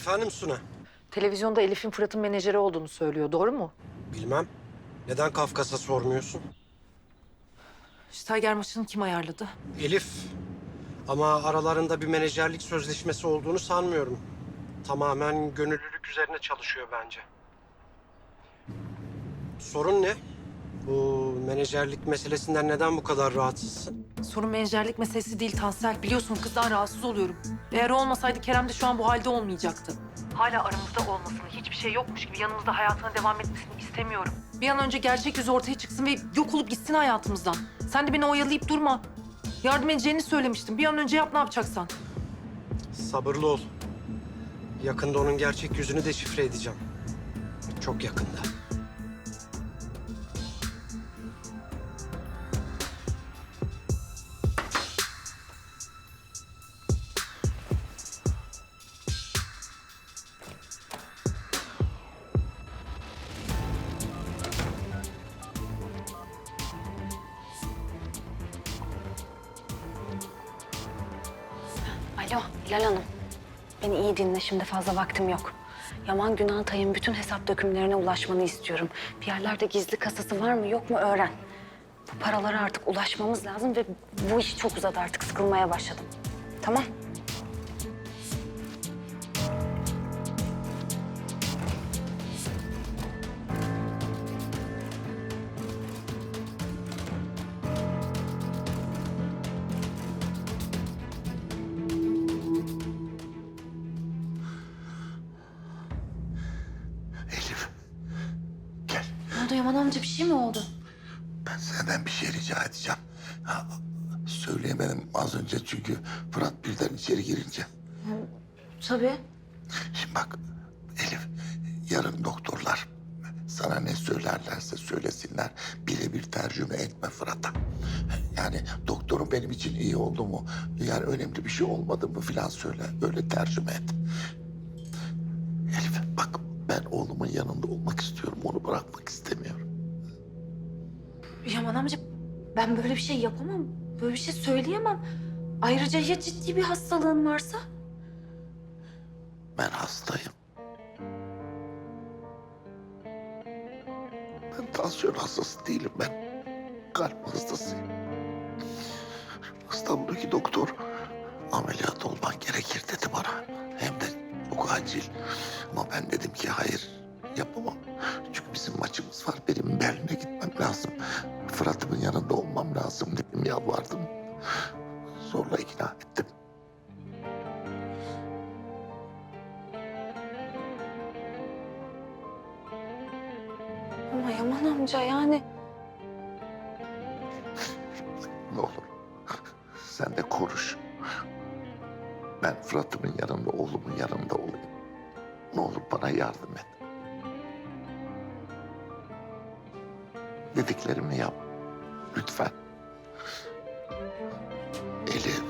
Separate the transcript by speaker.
Speaker 1: Efendim Suna?
Speaker 2: Televizyonda Elif'in Fırat'ın menajeri olduğunu söylüyor. Doğru mu?
Speaker 1: Bilmem. Neden Kafkas'a sormuyorsun?
Speaker 2: Steiger maçını kim ayarladı?
Speaker 1: Elif. Ama aralarında bir menajerlik sözleşmesi olduğunu sanmıyorum. Tamamen gönüllülük üzerine çalışıyor bence. Sorun ne? Bu menajerlik meselesinden neden bu kadar rahatsızsın?
Speaker 2: Sorun menajerlik meselesi değil Tansel. Biliyorsun kızdan rahatsız oluyorum. Eğer o olmasaydı Kerem de şu an bu halde olmayacaktı. Hala aramızda olmasını, hiçbir şey yokmuş gibi yanımızda hayatına devam etmesini istemiyorum. Bir an önce gerçek yüzü ortaya çıksın ve yok olup gitsin hayatımızdan. Sen de beni oyalayıp durma. Yardım edeceğini söylemiştim. Bir an önce yap ne yapacaksan.
Speaker 1: Sabırlı ol. Yakında onun gerçek yüzünü de şifre edeceğim. Çok yakında.
Speaker 3: Alo Hilal Hanım. Beni iyi dinle şimdi fazla vaktim yok. Yaman Günantay'ın bütün hesap dökümlerine ulaşmanı istiyorum. Bir yerlerde gizli kasası var mı yok mu öğren. Bu paralara artık ulaşmamız lazım ve bu iş çok uzadı artık sıkılmaya başladım. Tamam. Yaman amca bir şey mi oldu?
Speaker 4: Ben senden bir şey rica edeceğim. Ha, söyleyemedim az önce çünkü Fırat birden içeri girince.
Speaker 3: Tabii.
Speaker 4: Şimdi bak Elif yarın doktorlar sana ne söylerlerse söylesinler birebir tercüme etme Fırat'a. Yani doktorun benim için iyi oldu mu yani önemli bir şey olmadı mı filan söyle öyle tercüme et. Elif bak ben oğlumun yanında olmak istiyorum onu bırakmak istemiyorum.
Speaker 3: Yaman amca ben böyle bir şey yapamam. Böyle bir şey söyleyemem. Ayrıca ya ciddi bir hastalığın varsa?
Speaker 4: Ben hastayım. Ben tansiyon hastası değilim ben. Kalp hastasıyım. İstanbul'daki doktor ameliyat olman gerekir dedi bana. Hem de çok acil. Ama ben dedim ki hayır yapamam. İkna ettim.
Speaker 3: Ama Yaman amca yani...
Speaker 4: Ne olur sen de konuş. Ben Fırat'ımın yanında, oğlumun yanında olayım. Ne olur bana yardım et. Dediklerimi yap. Lütfen. Elif.